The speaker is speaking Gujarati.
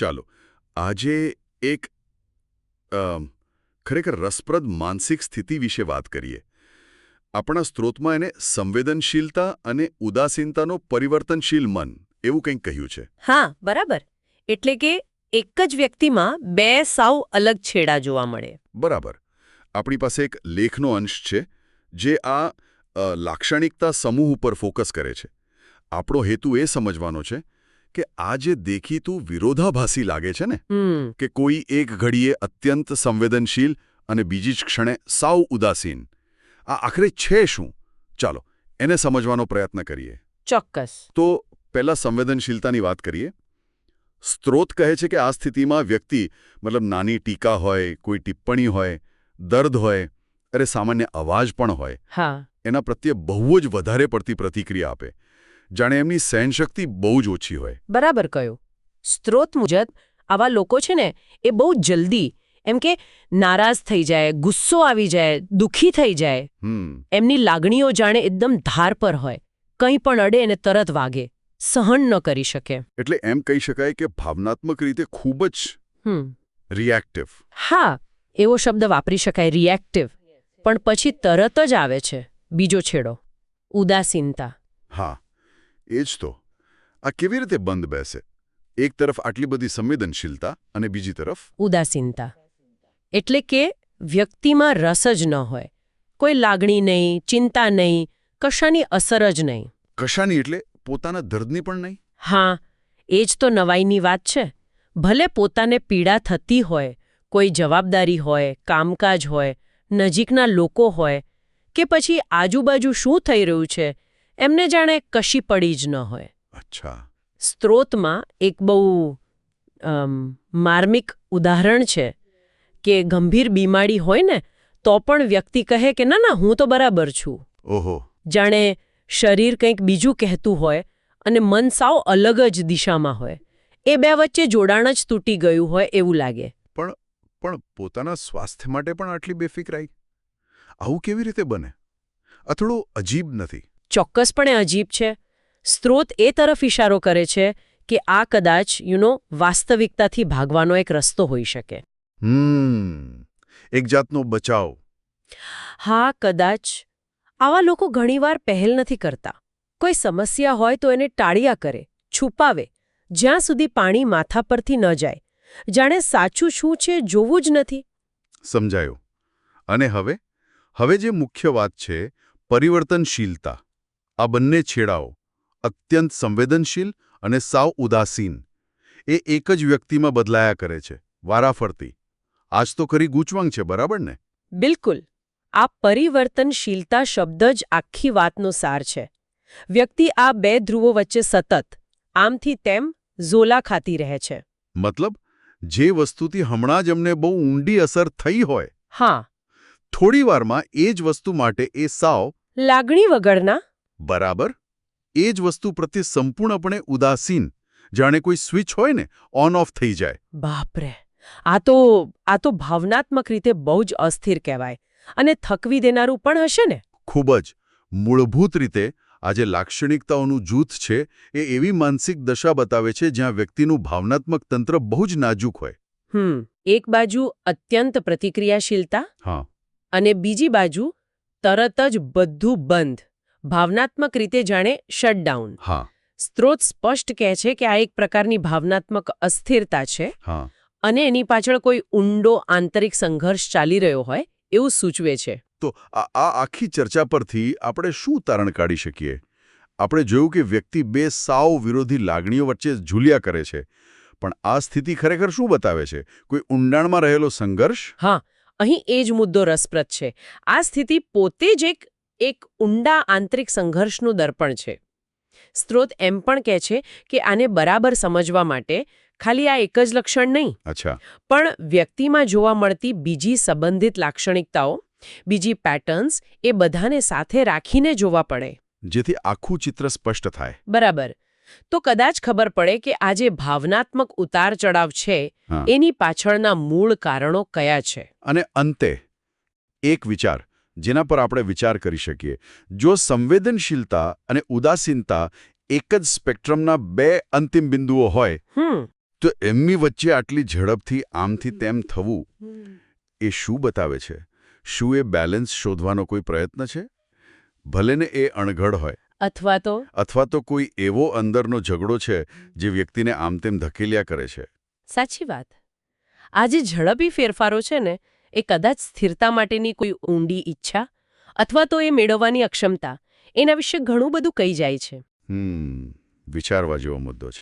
ચાલો આજે એક ખરેખર રસપ્રદ માનસિક સ્થિતિ વિશે વાત કરીએ. આપણા સ્ત્રોતમાં એને સંવેદનશીલતા અને ઉદાસીનતાનો પરિવર્તનશીલ મન એવું કંઈક કહ્યું છે. હા બરાબર. એટલે કે એક જ વ્યક્તિમાં બે સાવ અલગ છેડા જોવા મળે. બરાબર. આપણી પાસે એક લેખનો અંશ છે જે આ લાક્ષણિકતા સમૂહ ઉપર ફોકસ કરે છે. આપણો હેતુ એ સમજવાનો છે કે આ જે દેખીતું વિરોધાભાસી લાગે છે ને? કે કોઈ એક ઘડીએ અત્યંત સંવેદનશીલ અને બીજી જ ક્ષણે સાવ ઉદાસીન. આ આખરે છે શું? ચાલો એને સમજવાનો પ્રયત્ન કરીએ. ચોક્કસ. તો પહેલા સંવેદનશીલતાની વાત કરીએ. સ્ત્રોત કહે છે કે આ સ્થિતિમાં વ્યક્તિ મતલબ નાની ટીકા હોય કોઈ ટિપ્પણી હોય દર્દ હોય અરે સામાન્ય અવાજ પણ હોય. એના પ્રત્યે બહુ જ વધારે પડતી પ્રતિક્રિયા આપે. જાણે એમની સહનશક્તિ બહુ જ ઓછી હોય. બરાબર કહ્યું. સ્ત્રોત મુજબ આવા લોકો છે ને એ બહુ જલ્દી એમ કે નારાજ થઈ જાય ગુસ્સો આવી જાય દુઃખી થઈ જાય. એમની લાગણીઓ જાણે એકદમ ધાર પર હોય. કંઈ પણ અડે એને તરત વાગે. સહન ન કરી શકે. એટલે એમ કહી શકાય કે ભાવનાત્મક રીતે ખૂબ જ રિએક્ટિવ હા એવો શબ્દ વાપરી શકાય રિએક્ટિવ પણ પછી તરત જ આવે છે. બીજો છેડો. ઉદાસીનતા. હા. એ જ તો. આ કેવી રીતે બંધ બેસે? એક તરફ આટલી બધી સંવેદનશીલતા અને બીજી તરફ? ઉદાસીનતા. એટલે કે વ્યક્તિમાં રસ જ ન હોય. કોઈ લાગણી નહીં ચિંતા નહીં કશાની અસર જ નહીં. કશાની એટલે પોતાના દર્દની પણ નહીં? હા એ જ તો નવાઈની વાત છે. ભલે પોતાને પીડા થતી હોય કોઈ જવાબદારી હોય કામકાજ હોય નજીકના લોકો હોય કે પછી આજુબાજુ શું થઈ રહ્યું છે એમને જાણે કશી પડી જ ન હોય. અચ્છા. સ્ત્રોતમાં એક બહુ માર્મિક ઉદાહરણ છે કે ગંભીર બીમારી હોય ને તો પણ વ્યક્તિ કહે કે ના ના હું તો બરાબર છું. ઓહો. જાણે શરીર કંઈક બીજું કહેતું હોય અને મન સાવ અલગ જ દિશામાં હોય. એ બે વચ્ચે જોડાણ જ તૂટી ગયું હોય એવું લાગે. પણ પણ પોતાના સ્વાસ્થ્ય માટે પણ આટલી બેફિકરાઈ? આવું કેવી રીતે બને? આ થોડું અજીબ નથી. ચોક્કસપણે અજીબ છે. સ્ત્રોત એ તરફ ઇશારો કરે છે કે આ કદાચ યુનો વાસ્તવિકતાથી ભાગવાનો એક રસ્તો હોઈ શકે. એક જાતનો બચાવ. હા કદાચ. આવા લોકો ઘણીવાર પહેલ નથી કરતા. કોઈ સમસ્યા હોય તો એને ટાળ્યા કરે છુપાવે જ્યાં સુધી પાણી માથા પરથી ન જાય. જાણે સાચું શું છે જોવું જ નથી. સમજાયું. અને હવે? હવે જે મુખ્ય વાત છે પરિવર્તનશીલતા. આ બંને છેડાઓ અત્યંત સંવેદનશીલ અને સાવ ઉદાસીન. એ એક જ વ્યક્તિમાં બદલાયા કરે છે વારાફરતી. આજ તો ખરી ગૂંચવાંગ છે બરાબર ને? બિલકુલ. આ પરિવર્તનશીલતા શબ્દ જ આખી વાતનો સાર છે. વ્યક્તિ આ બે ધ્રુવો વચ્ચે સતત આમથી તેમ ઝોલા ખાતી રહે છે. મતલબ જે વસ્તુથી હમણાં જ અમને બહુ ઊંડી અસર થઈ હોય હા. થોડી વારમાં એ જ વસ્તુ માટે એ સાવ લાગણી વગરના બરાબર? એ જ વસ્તુ પ્રત્યે સંપૂર્ણપણે ઉદાસીન જાણે કોઈ સ્વિચ હોય ને ઓન ઓફ થઈ જાય. બાપરે! આ તો આ તો ભાવનાત્મક રીતે બહુ જ અસ્થિર કહેવાય. અને થકવી દેનારું પણ હશે ને? ખૂબ જ. મૂળભૂત રીતે આ જે લાક્ષણિકતાઓનું જૂથ છે એ એવી માનસિક દશા બતાવે છે જ્યાં વ્યક્તિનું ભાવનાત્મક તંત્ર બહુ જ નાજુક હોય. હમ એક બાજુ અત્યંત પ્રતિક્રિયાશીલતા હા. અને બીજી બાજુ તરત જ બધું બંધ. ભાવનાત્મક રીતે જાણે શટડાઉન હા. સ્ત્રોત સ્પષ્ટ કહે છે કે આ એક પ્રકારની ભાવનાત્મક અસ્થિરતા છે હા. અને એની પાછળ કોઈ ઊંડો આંતરિક સંઘર્ષ ચાલી રહ્યો હોય એવું સૂચવે છે. તો આ આ આખી ચર્ચા પરથી આપણે શું તારણ કાઢી શકીએ? આપણે જોયું કે વ્યક્તિ બે સાવ વિરોધી લાગણીઓ વચ્ચે ઝૂલ્યા કરે છે. પણ આ સ્થિતિ ખરેખર શું બતાવે છે? કોઈ ઊંડાણમાં રહેલો સંઘર્ષ? હા અહીં એ જ મુદ્દો રસપ્રદ છે. આ સ્થિતિ પોતે જ એક એક ઊંડા આંતરિક સંઘર્ષનું દર્પણ છે. સ્ત્રોત એમ પણ કહે છે કે આને બરાબર સમજવા માટે ખાલી આ એક જ લક્ષણ નહીં. અચ્છા. પણ વ્યક્તિમાં જોવા મળતી બીજી સંબંધિત લાક્ષણિકતાઓ બીજી પેટર્ન્સ એ બધાને સાથે રાખીને જોવા પડે. જેથી આખું ચિત્ર સ્પષ્ટ થાય. બરાબર. તો કદાચ ખબર પડે કે આ જે ભાવનાત્મક ઉતાર ચડાવ છે એની પાછળના મૂળ કારણો કયા છે? અને અંતે એક વિચાર. જેના પર આપણે વિચાર કરી શકીએ. જો સંવેદનશીલતા અને ઉદાસીનતા એક જ સ્પેક્ટ્રમના બે અંતિમ બિંદુઓ હોય તો એમની વચ્ચે આટલી ઝડપથી આમથી તેમ થવું એ શું બતાવે છે? શું એ બેલેન્સ શોધવાનો કોઈ પ્રયત્ન છે? ભલેને એ અણઘડ હોય. અથવા તો? અથવા તો કોઈ એવો અંદરનો ઝઘડો છે જે વ્યક્તિને આમ તેમ ધકેલ્યા કરે છે. સાચી વાત. આ જે ઝડપી ફેરફારો છે ને એ કદાચ સ્થિરતા માટેની કોઈ ઊંડી ઈચ્છા અથવા તો એ મેળવવાની અક્ષમતા એના વિશે ઘણું બધું કહી જાય છે. વિચારવા જેવો મુદ્દો છે.